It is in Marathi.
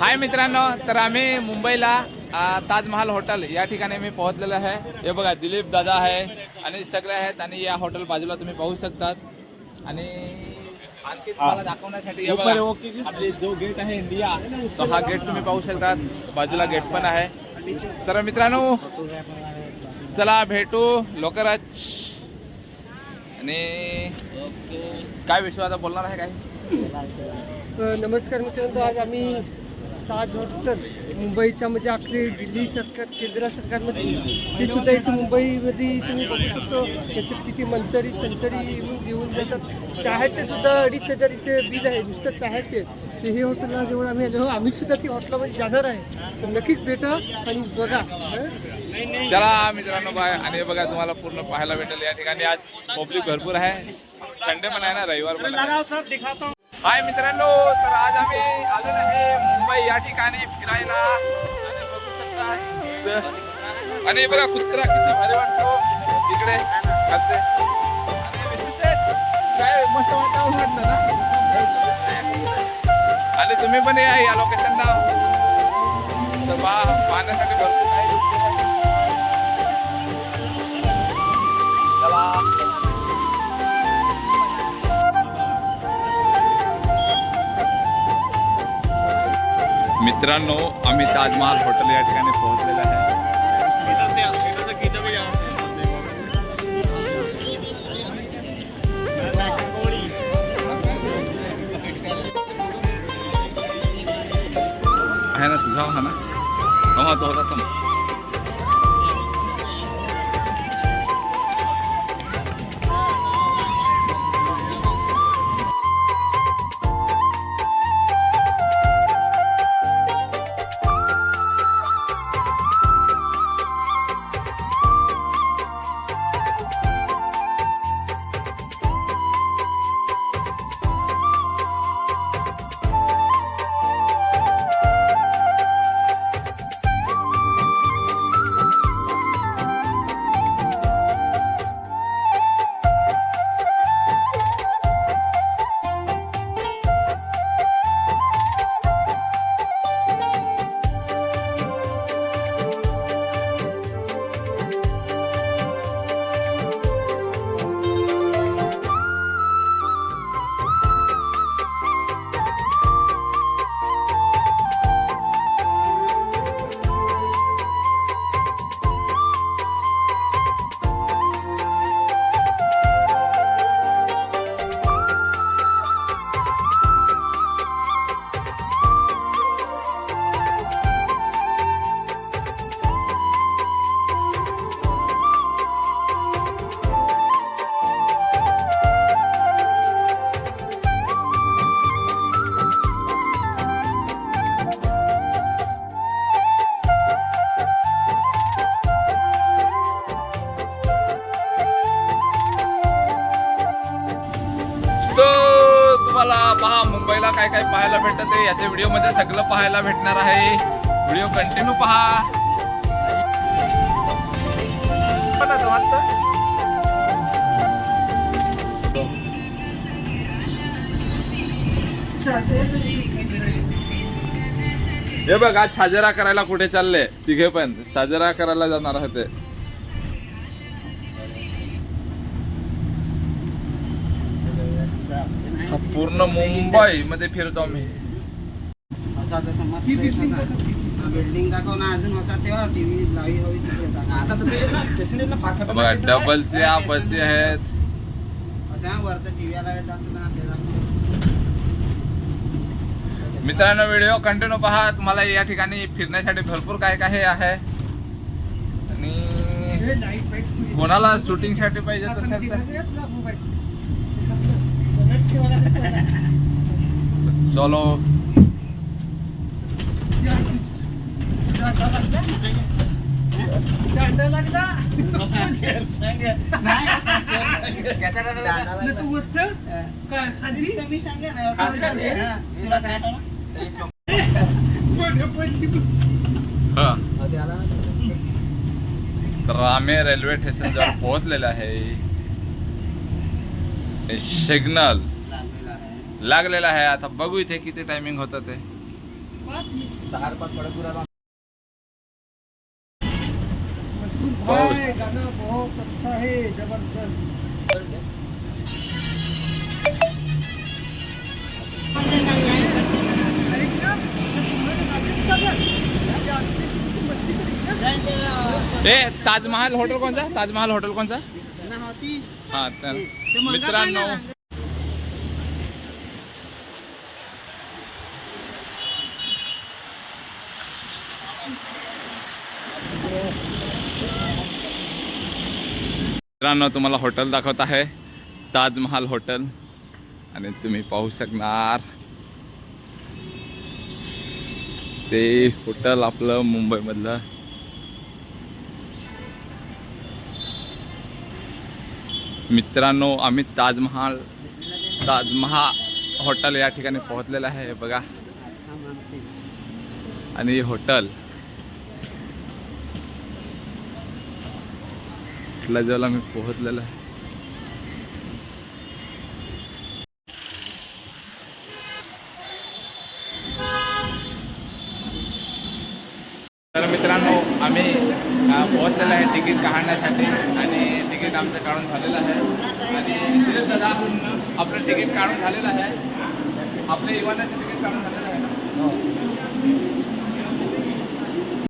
हाय मित्रांनो तर आम्ही मुंबईला ताजमहाल हॉटेल या ठिकाणी मी पोहोचलेलो आहे. हे बघा दिलीप दादा आहे आणि सगळे आहेत आणि या हॉटेल बाजूला तुम्ही पाहू शकतात. आणि आणखी तुम्हाला दाखवण्यासाठी हे बघा, आपली जो गेट आहे इंडिया तो हा गेट तुम्ही पाहू शकतात. बाजूला गेट पण आहे. तर मित्रांनो चला भेटू. लवकरच आणि काय विश्वास बोलणार आहे काय? नमस्कार मित्रांनो आज आम्ही ताज हॉटेल मुंबईच्या म्हणजे आपले दिल्ली सरकार केंद्र सरकारमध्ये. ते सुद्धा इथे मुंबईमध्ये तुम्ही बघू शकतो. त्याच्यात किती मंतरी संतरी येऊन घेऊन जातात. चहाचे सुद्धा अडीच हजार इथे बिल आहे. नुसतं चहाचे तर हे हॉटेलला जेव्हा आम्ही आलो आम्ही सुद्धा ती हॉटेलमध्ये जाणार आहे. तर नक्कीच भेटा आणि बघा. हं? चला मित्रांनो बाय. आणि हे बघा तुम्हाला पूर्ण पाहायला भेटेल या ठिकाणी. आज पब्लिक भरपूर आहे. संडे पण आहे ना रविवार पण. हाय मित्रांनो तर आज आम्ही आलो आहे मुंबई या ठिकाणी फिरायला. आणि बघा कुत्रा किती भारी वाटतो. तिकडे खालचे. काय मस्त वाटावं वाटलं ना? आणि तुम्ही पण या या लोकेशनला. तर पहा पाहण्यासाठी भरपूर काही. चला. मित्रांनो आम्ही ताजमहाल हॉटेल या ठिकाणी पोहोचलेलं आहे. आहे ना तुझा हा ना. हा तो होता पाहायला भेटत आहे याच्या व्हिडिओमध्ये सगळं पाहायला भेटणार आहे. व्हिडिओ कंटिन्यू पहा. हे बघ आज साजरा करायला कुठे चालले? तिघे पण. साजरा करायला जाणार होते पूर्ण मुंबई मध्ये फिरतो असा. बिल्डिंग दाखव ना अजून असा ठेवा टीव्ही लावी हवी बघा डबलच्या बसी आहेत. असं ना वरतं टीव्ही लावायचं असं ना ते दाखव. मित्रांनो व्हिडिओ कंटिन्यू पहा. तुम्हाला या ठिकाणी फिरण्यासाठी भरपूर काय काय आहे. आणि कोणाला शूटिंगसाठी पाहिजे तर चलो दांडा लागला असा चेअर तर आहे. हा. आम्ही रेल्वे आहे सिग्नल लागलेला आहे. आता बघू इथे किती टायमिंग होतं ते. भाई गाना बहुत अच्छा है जबरदस्त. ए ताजमहल हॉटेल कोणता? ताजमहल हॉटेल कोणता? हा तर मित्रांनो मित्रांनो तुम्हाला हॉटेल दाखवत आहे. ताजमहाल हॉटेल आणि तुम्ही पाहू शकणार ते हॉटेल आपलं मुंबईमधलं. मित्रांनो आम्ही ताजमहाल ताजमहा हॉटेल या ठिकाणी पोहोचलेलं आहे बघा. आणि हॉटेल कुठल्या मी पोहोचलेला आहे. तर मित्रांनो आम्ही पोहोचलेलं आहे तिकीट काढण्यासाठी आणि तिकीट आमचं काढून झालेलं आहे. आणि दादा आपलं तिकीट काढून झालेलं आहे. आपल्या युवानाचं तिकीट काढून झालेलं आहे ना?